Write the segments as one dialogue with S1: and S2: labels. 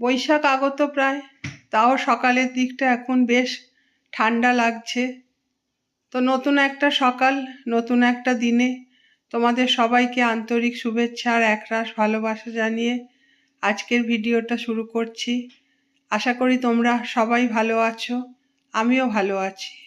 S1: বৈশাখ আগত প্রায়, তাও সকালের দিকটা এখন বেশ ঠান্ডা লাগছে। তো নতুন একটা সকাল, নতুন একটা দিনে তোমাদের সবাইকে আন্তরিক শুভেচ্ছা আর একরাশ ভালোবাসা জানিয়ে আজকের ভিডিওটা শুরু করছি। আশা করি তোমরা সবাই ভালো আছো, আমিও ভালো আছি।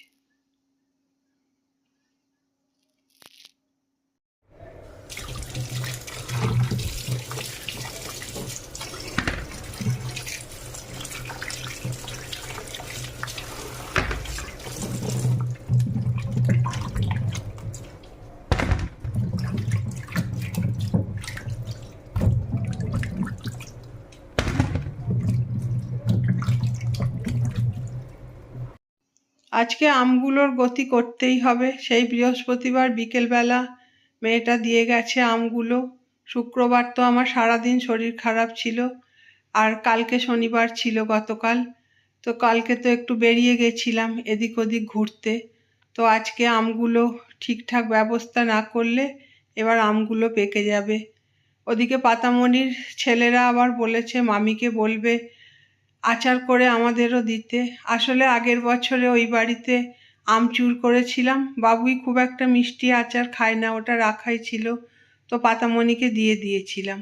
S1: আজকে আমগুলোর গতি করতেই হবে। সেই বৃহস্পতিবার বিকেলবেলা মেয়েটা দিয়ে গেছে আমগুলো। শুক্রবার তো আমার সারাদিন শরীর খারাপ ছিল আর কালকে শনিবার ছিল গতকাল। তো কালকে তো একটু বেরিয়ে গেছিলাম এদিক ওদিক ঘুরতে। তো আজকে আমগুলো ঠিকঠাক ব্যবস্থা না করলে এবার আমগুলো পেকে যাবে। ওদিকে পাতামণির ছেলেরা আবার বলেছে, মামিকে বলবে আচার করে আমাদেরও দিতে। আসলে আগের বছরে ওই বাড়িতে আমচুর করেছিলাম। বাবুই খুব একটা মিষ্টি আচার খায় না, ওটা রাখাই ছিল। তো পাতামণিকে দিয়ে দিয়েছিলাম।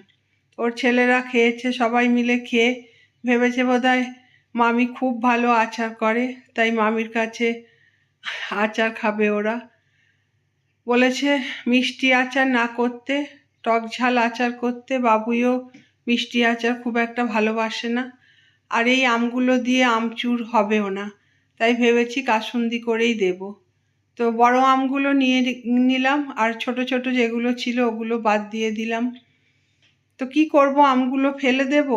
S1: ওর ছেলেরা খেয়েছে, সবাই মিলে খেয়ে ভেবেছে বোধহয় মামি খুব ভালো আচার করে, তাই মামির কাছে আচার খাবে ওরা। বলেছে, মিষ্টি আচার না করতে টক ঝাল আচার করতে বাবুইও মিষ্টি আচার খুব একটা ভালোবাসে না। আর এই আমগুলো দিয়ে আমচুর হবেও না। তাই ভেবেছি কাসুন্দি করেই দেব। তো বড় আমগুলো নিয়ে নিলাম আর ছোট ছোট যেগুলো ছিল ওগুলো বাদ দিয়ে দিলাম। তো কি করব, আমগুলো ফেলে দেব?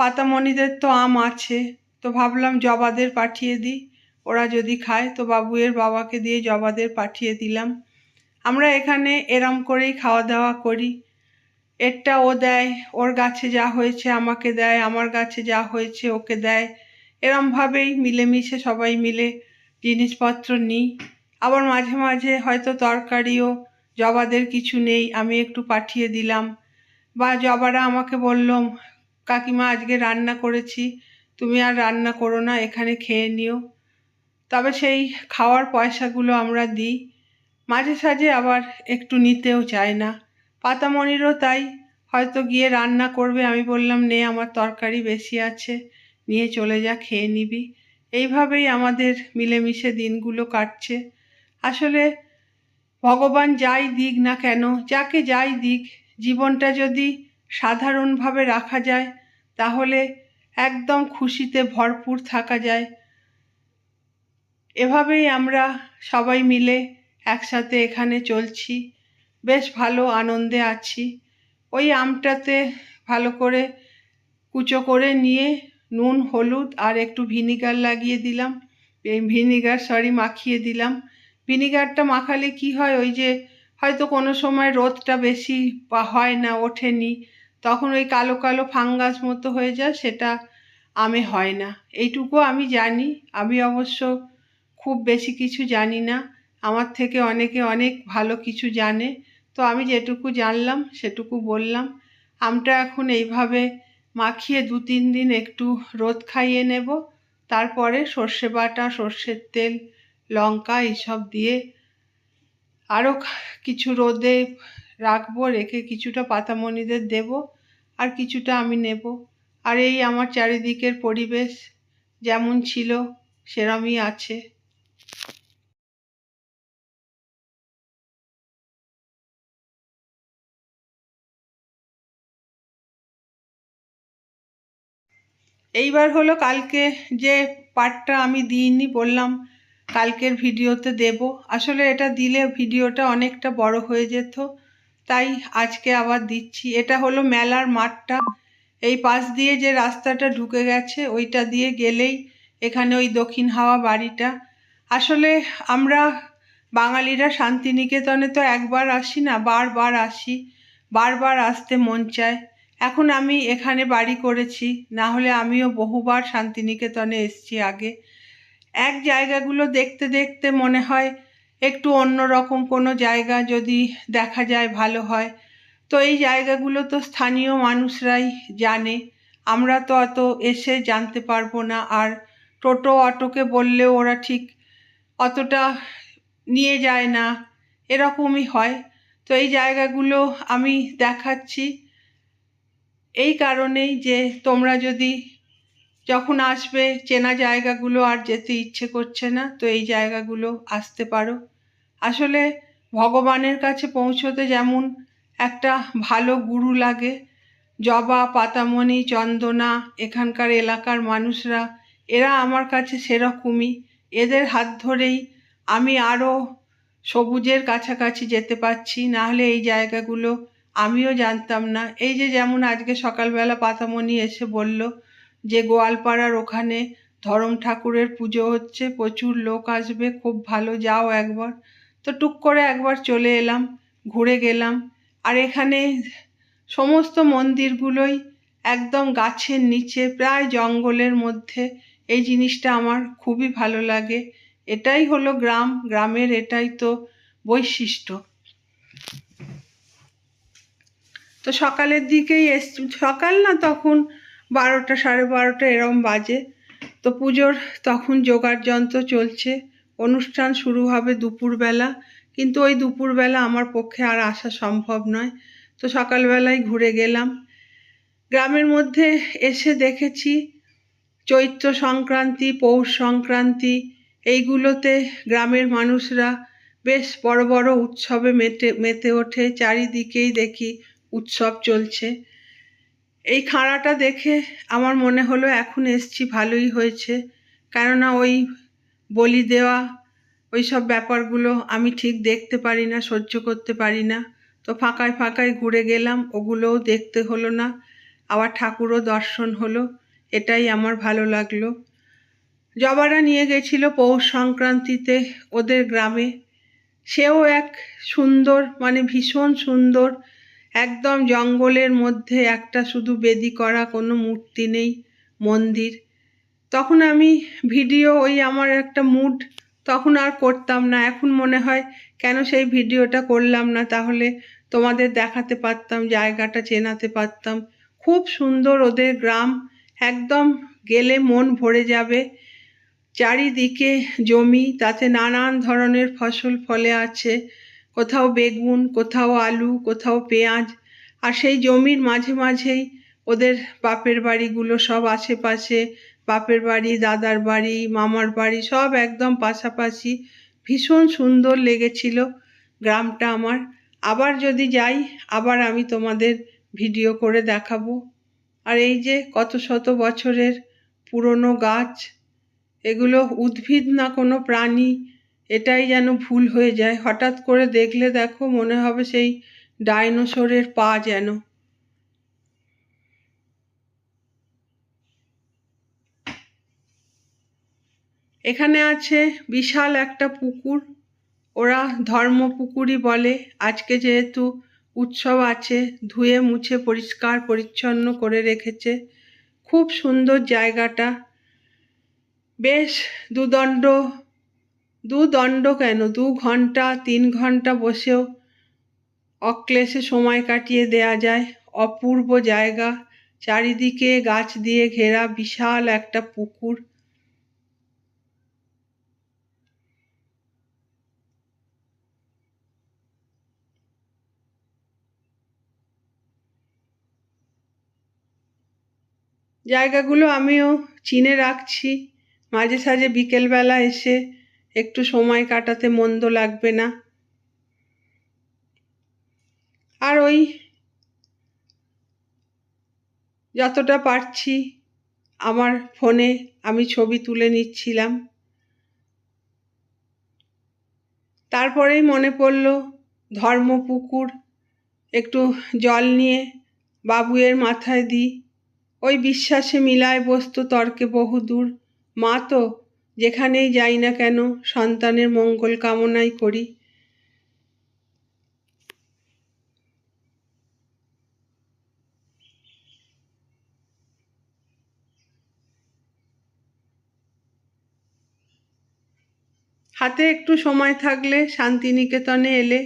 S1: পাতামণিদের তো আম আছে। তো ভাবলাম জবাদের পাঠিয়ে দিই। ওরা যদি খায়, তো বাবুয়ের বাবাকে দিয়ে জবাদের পাঠিয়ে দিলাম। আমরা এখানে এরম করেই খাওয়া দাওয়া করি। এরটা ও দেয়, ওর গাছে যা হয়েছে আমাকে দেয়, আমার গাছে যা হয়েছে ওকে দেয়। এরমভাবেই মিলেমিশে সবাই মিলে জিনিসপত্র নিই। আবার মাঝে মাঝে হয়তো তরকারিও, জবাদের কিছু নেই, আমি একটু পাঠিয়ে দিলাম। বা জবারা আমাকে বললাম কাকিমা, আজকে রান্না করেছি, তুমি আর রান্না করো না, এখানে খেয়ে নিও। তবে সেই খাওয়ার পয়সাগুলো আমরা দিই। মাঝে সাঝে আবার একটু নিতেও চায় না। পাতামণিরও তাই। হয়তো গিয়ে রান্না করবে, আমি বললাম, নে, আমার তরকারি বেশি আছে, নিয়ে চলে যা, খেয়ে নিবি। এইভাবেই আমাদের মিলেমিশে দিনগুলো কাটছে। আসলে ভগবান যাই দিক না কেন, যাকে যাই দিক, জীবনটা যদি সাধারণভাবে রাখা যায়, তাহলে একদম খুশিতে ভরপুর থাকা যায়। এভাবেই আমরা সবাই মিলে একসাথে এখানে চলছি। বেশ ভালো আনন্দে আছি। ওই আমটাতে ভালো করে কুচো করে নিয়ে নুন, হলুদ আর একটু ভিনিগার লাগিয়ে দিলাম। ভিনিগার, সরি, মাখিয়ে দিলাম। ভিনিগারটা মাখালে কি হয়? ওই যে হয়তো কোনো সময় রোদটা বেশি বা হয় না, ওঠেনি। তখন ওই কালো কালো ফাঙ্গাস মতো হয়ে যায়, সেটা আমে হয় না। এইটুকু আমি জানি। আমি অবশ্য খুব বেশি কিছু জানি না। আমার থেকে অনেকে অনেক ভালো কিছু জানে। তো আমি যেটুকু জানলাম, সেটুকু বললাম। আমটা এখন এইভাবে মাখিয়ে দু তিন দিন একটু রোদ খাইয়ে নেব। তারপরে সর্ষে বাটা, সর্ষের তেল, লঙ্কা এইসব দিয়ে আরও কিছু রোদে রাখব, রেখে কিছুটা পাতামণিদের দেব, আর কিছুটা আমি নেব। আর এই আমার চারিদিকের পরিবেশ যেমন ছিল, সেরমই আছে। এইবার হলো কালকে যে পার্টটা আমি দিইনি বললাম, কালকের ভিডিওতে দেব। আসলে এটা দিলে ভিডিওটা অনেকটা বড় হয়ে যেত, তাই আজকে আবার দিচ্ছি। এটা হলো মেলার মাঠটা। এই পাশ দিয়ে যে রাস্তাটা ঢুকে গেছে, ওইটা দিয়ে গেলেই এখানে ওই দক্ষিণ হাওয়া বাড়িটা। আসলে আমরা বাঙালিরা শান্তিনিকেতনে তো একবার আসি না, বারবার আসি। বারবার আসতে মন চায়। এখন আমি এখানে বাড়ি করেছি, না হলে আমিও বহুবার শান্তিনিকেতনে এসছি আগে। এক জায়গাগুলো দেখতে দেখতে মনে হয় একটু অন্যরকম কোনো জায়গা যদি দেখা যায় ভালো হয়। তো এই জায়গাগুলো তো স্থানীয় মানুষরাই জানে। আমরা তো অত এসে জানতে পারব না। আর টোটো অটোকে বললেও ওরা ঠিক অতটা নিয়ে যায় না। এরকমই হয়। তো এই জায়গাগুলো আমি দেখাচ্ছি। এই কারণেই যে তোমরা যদি যখন আসবে, চেনা জায়গাগুলো আর যেতে ইচ্ছে করছে না, তো এই জায়গাগুলো আসতে পারো। আসলে ভগবানের কাছে পৌঁছতে যেমন একটা ভালো গুরু লাগে, জবা, পাতামণি, চন্দনা, এখানকার এলাকার মানুষরা, এরা আমার কাছে সেরকমই। এদের হাত ধরেই আমি আরও সবুজের কাছাকাছি যেতে পারছি, নাহলে এই জায়গাগুলো আমিও জানতাম না। এই যে যেমন আজকে সকালবেলা পাতামণি এসে বলল যে, গোয়ালপাড়ার ওখানে ধরম ঠাকুরের পুজো হচ্ছে, প্রচুর লোক আসবে, খুব ভালো, যাও একবার। তো টুক করে একবার চলে এলাম, ঘুরে গেলাম। আর এখানে সমস্ত মন্দিরগুলোই একদম গাছের নিচে, প্রায় জঙ্গলের মধ্যে। এই জিনিসটা আমার খুবই ভালো লাগে। এটাই হলো গ্রাম, গ্রামের এটাই তো বৈশিষ্ট্য। তো সকালের দিকেই এস সকাল না তখন বারোটা, সাড়ে বারোটা এরম বাজে। তো পুজোর তখন জোগাড় যন্ত্র চলছে। অনুষ্ঠান শুরু হবে দুপুরবেলা। কিন্তু ওই দুপুরবেলা আমার পক্ষে আর আসা সম্ভব নয়। তো সকালবেলায় ঘুরে গেলাম। গ্রামের মধ্যে এসে দেখেছি চৈত্র সংক্রান্তি, পৌষ সংক্রান্তি, এইগুলোতে গ্রামের মানুষরা বেশ বড় বড় উৎসবে মেতে মেতে ওঠে। চারিদিকেই দেখি উৎসব চলছে। এই খাঁড়াটা দেখে আমার মনে হলো এখন এসছি ভালোই হয়েছে। কেননা ওই বলি দেওয়া, ওই সব ব্যাপারগুলো আমি ঠিক দেখতে পারি না, সহ্য করতে পারি না। তো ফাঁকায় ফাঁকায় ঘুরে গেলাম, ওগুলোও দেখতে হলো না। আবার ঠাকুরও দর্শন হলো, এটাই আমার ভালো লাগল। জবারা নিয়ে গেছিল পৌষ সংক্রান্তিতে ওদের গ্রামে। সেও এক সুন্দর মানে ভীষণ সুন্দর একদম জঙ্গলের মধ্যে একটা শুধু বেদি করা কোনো মূর্তি নেই, মন্দির। তখন আমি ভিডিও ওই আমার একটা মুড, তখন আর করতাম না। এখন মনে হয়, কেন সেই ভিডিওটা করলাম না? তাহলে তোমাদের দেখাতে পারতাম, জায়গাটা চেনাতে পারতাম। খুব সুন্দর ওদের গ্রাম, একদম গেলে মন ভরে যাবে। চারিদিকে জমি, তাতে নানান ধরনের ফসল ফলে আছে। কোথাও বেগুন, কোথাও আলু, কোথাও পেঁয়াজ, আর সেই জমির মাঝে মাঝেই ওদের বাপের বাড়িগুলো সব আশেপাশে, বাপের বাড়ি, দাদার বাড়ি, মামার বাড়ি সব একদম পাশাপাশি ভীষণ সুন্দর লেগেছিল গ্রামটা আমার। আবার যদি যাই, আবার আমি তোমাদের ভিডিও করে দেখাবো। আর এই যে কত শত বছরের পুরনো গাছ, এগুলো উদ্ভিদ না কোনো প্রাণী এটাই যেন ভুল হয়ে যায়। হঠাৎ করে দেখলে দেখো মনে হবে সেই ডাইনোসরের পা যেন। এখানে আছে বিশাল একটা পুকুর। ওরা ধর্ম পুকুরই বলে। আজকে যেহেতু উৎসব আছে, ধুয়ে মুছে পরিষ্কার পরিচ্ছন্ন করে রেখেছে। খুব সুন্দর জায়গাটা। বেশ দুদণ্ড দুদণ্ড কেন? দু ঘণ্টা তিন ঘণ্টা বসেও অক্লেশে সময় কাটিয়ে দেয়া যায়। অপূর্ব জায়গা, চারিদিকে গাছ দিয়ে ঘেরা বিশাল একটা পুকুর। জায়গাগুলো আমিও চিনে রাখছি। মাঝে সাঝে বিকেলবেলা এসে একটু সময় কাটাতে মন্দ লাগবে না। আর ওই যতটা পারছি আমার ফোনে আমি ছবি তুলে নিচ্ছিলাম। তারপরেই মনে পড়ল ধর্মপুকুর, একটু জল নিয়ে বাবুয়ের মাথায় দিই। ওই বিশ্বাসে মিলায় বস্তু তর্কে বহুদূর। মা তো যেখানেই যাই না কেন সন্তানের মঙ্গল কামনাই করি। হাতে একটু সময় থাকলে শান্তিনিকেতনে এলে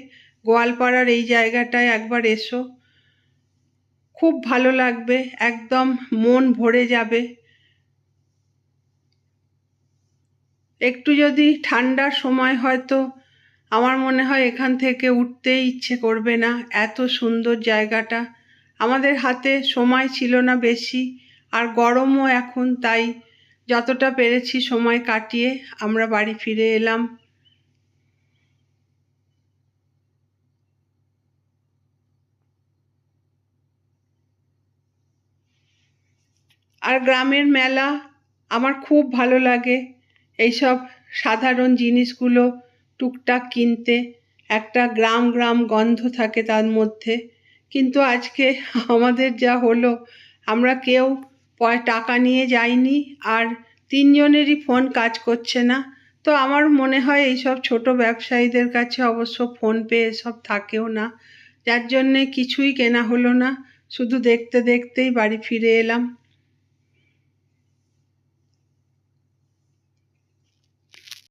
S1: গোয়ালপাড়ার এই জায়গাটায় একবার এসো। খুব ভালো লাগবে, একদম মন ভরে যাবে। একটু যদি ঠান্ডার সময় হয়তো আমার মনে হয় এখান থেকে উঠতেই ইচ্ছে করবে না। এত সুন্দর জায়গাটা। আমাদের হাতে সময় ছিল না বেশি, আর গরমও এখন, তাই যতটা পেরেছি সময় কাটিয়ে আমরা বাড়ি ফিরে এলাম। আর গ্রামের মেলা আমার খুব ভালো লাগে। এইসব সাধারণ জিনিসগুলো টুকটাক কিনতে একটা গ্রাম গ্রাম গন্ধ থাকে তার মধ্যে। কিন্তু আজকে আমাদের যা হলো, আমরা কেউ টাকা নিয়ে যাইনি আর তিনজনেরই ফোন কাজ করছে না। তো আমার মনে হয় এইসব ছোট ব্যবসায়ীদের কাছে অবশ্য ফোনপে এসব থাকেও না। যার জন্যে কিছুই কেনা হলো না। শুধু দেখতে দেখতেই বাড়ি ফিরে এলাম।